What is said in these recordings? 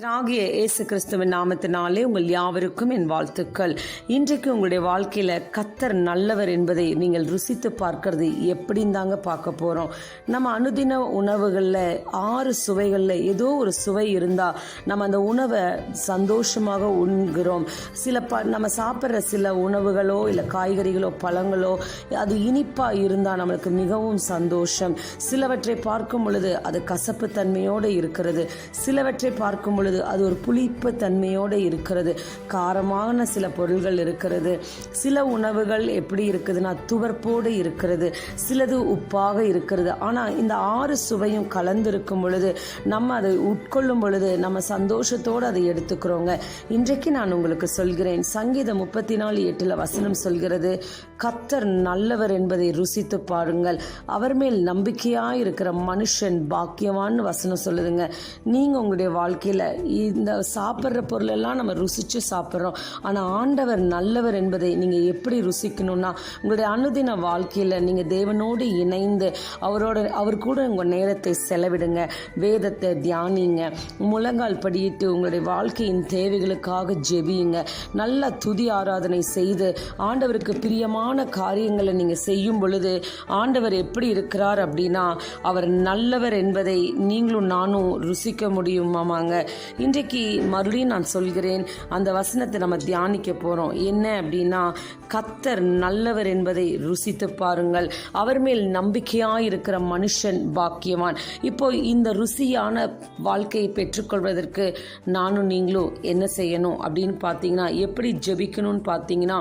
கர்த்தராகிய இயேசு கிறிஸ்துவின் நாமத்தினாலே உங்கள் யாவருக்கும் என் வாழ்த்துக்கள். இன்றைக்கு உங்களுடைய வாழ்க்கையில் கத்தர் நல்லவர் என்பதை நீங்கள் ருசித்து பார்க்கறது எப்படின்னு தாங்க பார்க்க போகிறோம் நம்ம அனுதின உணவுகளில் ஆறு சுவைகளில் ஏதோ ஒரு சுவை இருந்தால் நம்ம அந்த உணவை சந்தோஷமாக உண்கிறோம். சில ப நம்ம சாப்பிட்ற சில உணவுகளோ இல்லை காய்கறிகளோ பழங்களோ அது இனிப்பாக இருந்தால் நம்மளுக்கு மிகவும் சந்தோஷம். சிலவற்றை பார்க்கும் பொழுது அது கசப்பு தன்மையோடு இருக்கிறது. சிலவற்றை பார்க்கும் பொழுது அது ஒரு புளிப்பு தன்மையோடு இருக்கிறது. காரமான சில பொருள்கள் இருக்கிறது. சில உணவுகள் எப்படி இருக்குதுன்னா துவர்ப்போடு இருக்கிறது. சிலது உப்பாக இருக்கிறது. ஆனால் இந்த ஆறு சுவையும் கலந்திருக்கும் பொழுது நம்ம அதை உட்கொள்ளும் பொழுது நம்ம சந்தோஷத்தோடு அதை எடுத்துக்கிறோங்க. இன்றைக்கு நான் உங்களுக்கு சொல்கிறேன் சங்கீதம் முப்பத்தி நாலு எட்டில் வசனம் சொல்கிறது கத்தர் நல்லவர் என்பதை ருசித்து பாருங்கள். அவர் மேல் நம்பிக்கையாக இருக்கிற மனுஷன் பாக்கியவான்னு வசனம் சொல்லுதுங்க. நீங்கள் உங்களுடைய வாழ்க்கையில் இந்த சாப்பிட்ற பொருளெல்லாம் நம்ம ருசித்து சாப்பிட்றோம். ஆனால் ஆண்டவர் நல்லவர் என்பதை நீங்கள் எப்படி ருசிக்கணும்னா உங்களுடைய அனுதின வாழ்க்கையில் நீங்கள் தேவனோடு இணைந்து அவரோட அவர் கூட உங்கள் நேரத்தை செலவிடுங்க வேதத்தை தியானிங்க முழங்கால் படியிட்டு உங்களுடைய வாழ்க்கையின் தேவைகளுக்காக ஜெபியுங்க. நல்ல துதி ஆராதனை செய்து ஆண்டவருக்கு பிரியமான காரியங்களை நீங்கள் செய்யும் பொழுது ஆண்டவர் எப்படி இருக்கிறார் அப்படின்னா அவர் நல்லவர் என்பதை நீங்களும் நானும் ருசிக்க முடியுமாமாங்க. இன்றைக்கு மறுபடியும் நான் சொல்கிறேன் அந்த வசனத்தை நம்ம தியானிக்க போகிறோம் என்ன அப்படின்னா கத்தர் நல்லவர் என்பதை ருசித்து பாருங்கள். அவர் மேல் நம்பிக்கையாக இருக்கிற மனுஷன் பாக்கியவான். இப்போ இந்த ருசியான வாழ்க்கையை பெற்றுக்கொள்வதற்கு நானும் நீங்களும் என்ன செய்யணும் அப்படின்னு பார்த்தீங்கன்னா எப்படி ஜெபிக்கணும்னு பார்த்தீங்கன்னா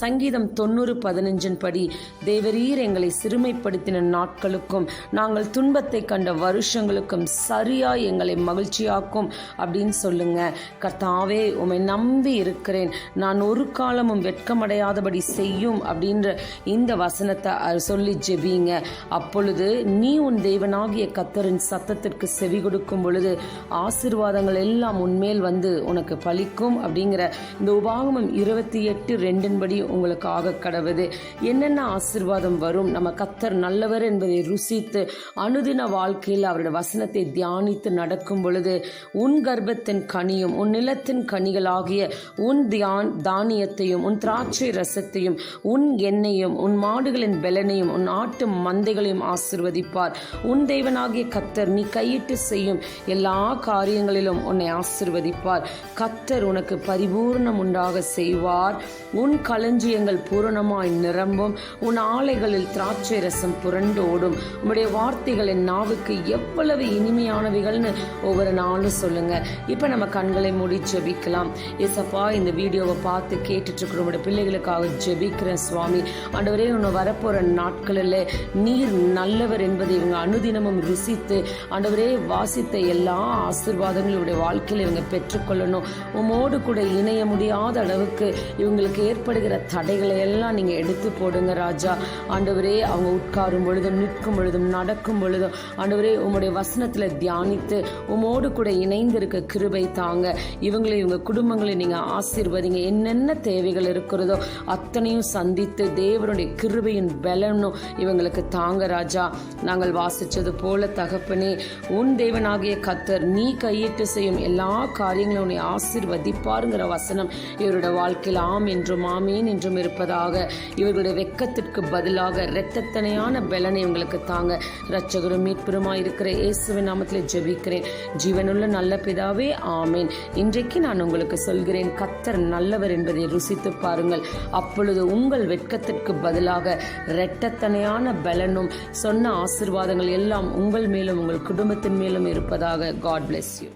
சங்கீதம் தொண்ணூறு பதினஞ்சின் படி தேவரீர் எங்களை சிறுமைப்படுத்தின நாட்களுக்கும் நாங்கள் துன்பத்தை கண்ட வருஷங்களுக்கும் சரியா எங்களை மகிழ்ச்சியாக்கும் அப்படின்னு சொல்லுங்க. கர்த்தாவே உம்மை நம்பி இருக்கிறேன். நான் ஒரு காலமும் வெட்கமடையாதபடி செய்யும் அப்படின்ற இந்த வசனத்தை சொல்லி ஜெபிங்க. அப்பொழுது நீ உன் தேவனாகிய கத்தரின் சத்தத்திற்கு செவி கொடுக்கும் பொழுது ஆசீர்வாதங்கள் எல்லாம் உன்மேல் வந்து உனக்கு பலிக்கும் அப்படிங்கிற இந்த உபாகமம் இருபத்தி எட்டு ரெண்டின்படி உங்களுக்கு ஆக கடவுது. என்னென்ன ஆசீர்வாதம் வரும்? நம்ம கத்தர் நல்லவர் என்பதை ருசித்து அனுதின வாழ்க்கையில் அவருடைய வசனத்தை தியானித்து நடக்கும் பொழுது உன் கர்ப்பத்தின் கனியும் உன் நிலத்தின் கனிகளாகிய உன் தியான் தானியத்தையும் உன் திராட்சை ரசத்தையும் உன் எண்ணெயும் உன் மாடுகளின் பலனையும் உன் ஆட்டு மந்தைகளையும் ஆசிர்வதிப்பார். உன் தேவனாகிய கத்தர் நீ கையிட்டு செய்யும் எல்லா காரியங்களிலும் உன்னை ஆசிர்வதிப்பார். கத்தர் உனக்கு பரிபூர்ணம் உண்டாக செய்வார். உன் களஞ்சியங்கள் பூரணமாய் நிரம்பும். உன் ஆலைகளில் திராட்சை ரசம் புரண்டோடும் உம்முடைய வார்த்தைகளின் நாவுக்கு எவ்வளவு இனிமையானவைகள்னு ஒவ்வொரு நாளும் சொல்லுங்க. இப்போ நம்ம கண்களை மூடி ஜெபிக்கலாம். ஏசப்பா இந்த வீடியோவை பார்த்து கேட்டுட்டு இருக்கிற பிள்ளைகளுக்காக ஜெபிக்கிறேன் சுவாமி. ஆண்டவரே உன்னை வரப்போகிற நாட்களில் நீர் நல்லவர் என்பதை இவங்க அனுதினமும் ருசித்து ஆண்டவரே வாசித்த எல்லா ஆசீர்வாதங்களும் இவருடைய வாழ்க்கையில் இவங்க பெற்றுக்கொள்ளணும். உமோடு கூட இணைய முடியாத அளவுக்கு இவங்களுக்கு ஏற்படுகிற தடைகளை எல்லாம் நீங்கள் எடுத்து போடுங்க ராஜா. ஆண்டவரே அவங்க உட்காரும் பொழுதும் நிற்கும் பொழுதும் நடக்கும் பொழுதும் ஆண்டவரே உம்முடைய வசனத்தில் தியானித்து உமோடு கூட இணைந்து இருக்க கிருபை தாங்க. இவங்களை இவங்க குடும்பங்களை நீங்கள் ஆசீர்வதிங்க. என்னென்ன தேவைகள் இருக்கிறதோ அத்தனையும் சந்தித்து தேவனுடைய கிருபையின் பலனும் இவங்களுக்கு தாங்க ராஜா. நாங்கள் வாசிச்சது போல தகப்பனே உன் தேவனாகிய கத்தர் நீ கையிட்டு செய்யும் எல்லா காரியங்களும் உன்னை ஆசீர்வதிப்பாருங்கிற வசனம் இவருடைய வாழ்க்கையில் ஆம் என்றும் ஆமேன் என்றும் இருப்பதாக. இவர்களுடைய வெக்கத்திற்கு பதிலாக இரத்தத்தனையான பலனை இவங்களுக்கு தாங்க. இரட்சகரும் மீட்பெருமாய் இருக்கிற இயேசுவின் நாமத்தில் ஜெபிக்கிறேன். ஜீவனுள்ள நல்ல பிதாவே ஆமேன். இன்றைக்கு நான் உங்களுக்கு சொல்கிறேன் கத்தர் நல்லவர் என்பதை ருசித்து பாருங்கள். அப்பொழுது உங்கள் வெட்கத்திற்கு பதிலாக இரட்டத்தனையான பலனும் சொன்ன ஆசீர்வாதங்கள் எல்லாம் உங்கள் மேலும் உங்கள் குடும்பத்தின் மேலும் இருப்பதாக காட் பிளெஸ் யூ